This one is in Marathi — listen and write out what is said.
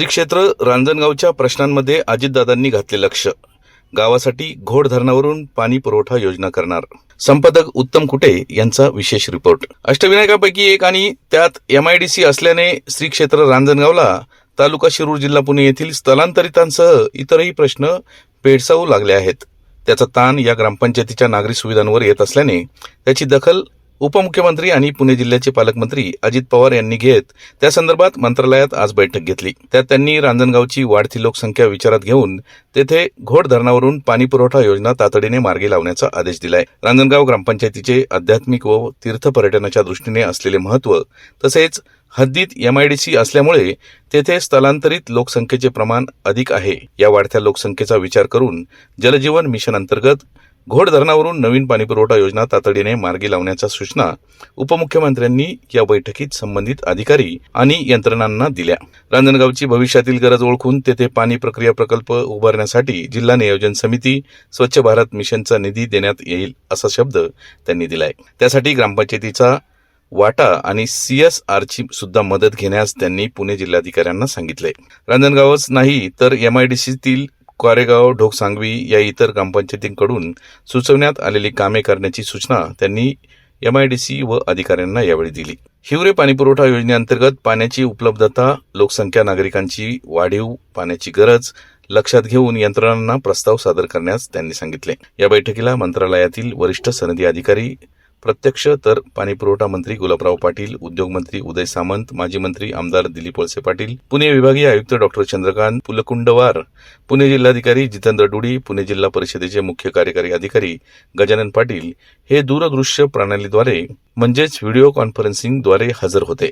श्री क्षेत्र रांजणगावच्या प्रश्नांमध्ये अजितदादांनी घातले लक्ष. गावासाठी घोड धरणावरून पाणी पुरवठा योजना करणार. संपादक उत्तम कुटे यांचा विशेष रिपोर्ट. अष्टविनायकापैकी एक आणि त्यात एमआयडीसी असल्याने श्री क्षेत्र रांजणगावला तालुका शिरूर जिल्हा पुणे येथील स्थलांतरितांसह इतरही प्रश्न भेडसावू लागले आहेत. त्याचा ताण या ग्रामपंचायतीच्या नागरी सुविधांवर येत असल्याने त्याची दखल उपमुख्यमंत्री आणि पुणे जिल्ह्याचे पालकमंत्री अजित पवार यांनी घेत त्या संदर्भात मंत्रालयात आज बैठक घेतली. त्यात त्यांनी रांजणगावची वाढती लोकसंख्या विचारात घेऊन तेथे घोड धरणावरून पाणी पुरवठा योजना तातडीने मार्गी लावण्याचा आदेश दिलाय. रांजणगाव ग्रामपंचायतीचे आध्यात्मिक व तीर्थ पर्यटनाच्या दृष्टीने असलेले महत्त्व तसेच हद्दीत एमआयडीसी असल्यामुळे तेथे स्थलांतरित लोकसंख्येचे प्रमाण अधिक आहे. या वाढत्या लोकसंख्येचा विचार करून जलजीवन मिशन अंतर्गत घोड धरणावरून नवीन पाणीपुरवठा योजना तातडीने मार्गी लावण्याच्या सूचना उपमुख्यमंत्र्यांनी या बैठकीत संबंधित अधिकारी आणि यंत्रणांना दिल्या. रांजणगावची भविष्यातील गरज ओळखून तेथे पाणी प्रक्रिया प्रकल्प उभारण्यासाठी जिल्हा नियोजन समिती स्वच्छ भारत मिशनचा निधी देण्यात येईल असा शब्द त्यांनी दिलाय. त्यासाठी ग्रामपंचायतीचा वाटा आणि सीएसआरची सुद्धा मदत घेण्यास त्यांनी पुणे जिल्हाधिकाऱ्यांना सांगितले. रांजणगावच नाही तर एमआयडीसीतील कोरेगाव ढोकसांगवी या इतर ग्रामपंचायतींकडून सुचवण्यात आलेली कामे करण्याची सूचना त्यांनी एमआयडीसी व अधिकाऱ्यांना यावेळी दिली. हिवरे पाणीपुरवठा योजनेअंतर्गत पाण्याची उपलब्धता लोकसंख्या नागरिकांची वाढीव पाण्याची गरज लक्षात घेऊन यंत्रणांना प्रस्ताव सादर करण्यास त्यांनी सांगितले. या बैठकीला मंत्रालयातील वरिष्ठ सनदी अधिकारी प्रत्यक्ष तर पाणीपुरवठा मंत्री गुलाबराव पाटील उद्योगमंत्री उदय सामंत माजी मंत्री आमदार दिलीप वळसे पाटील पुणे विभागीय आयुक्त डॉक्टर चंद्रकांत पुलकुंडवार पुणे जिल्हाधिकारी जितेंद्र डुडी पुणे जिल्हा परिषदेचे मुख्य कार्यकारी अधिकारी गजानन पाटील हे दूरदृश्य प्रणालीद्वारे म्हणजेच व्हिडिओ कॉन्फरन्सिंगद्वारे हजर होते.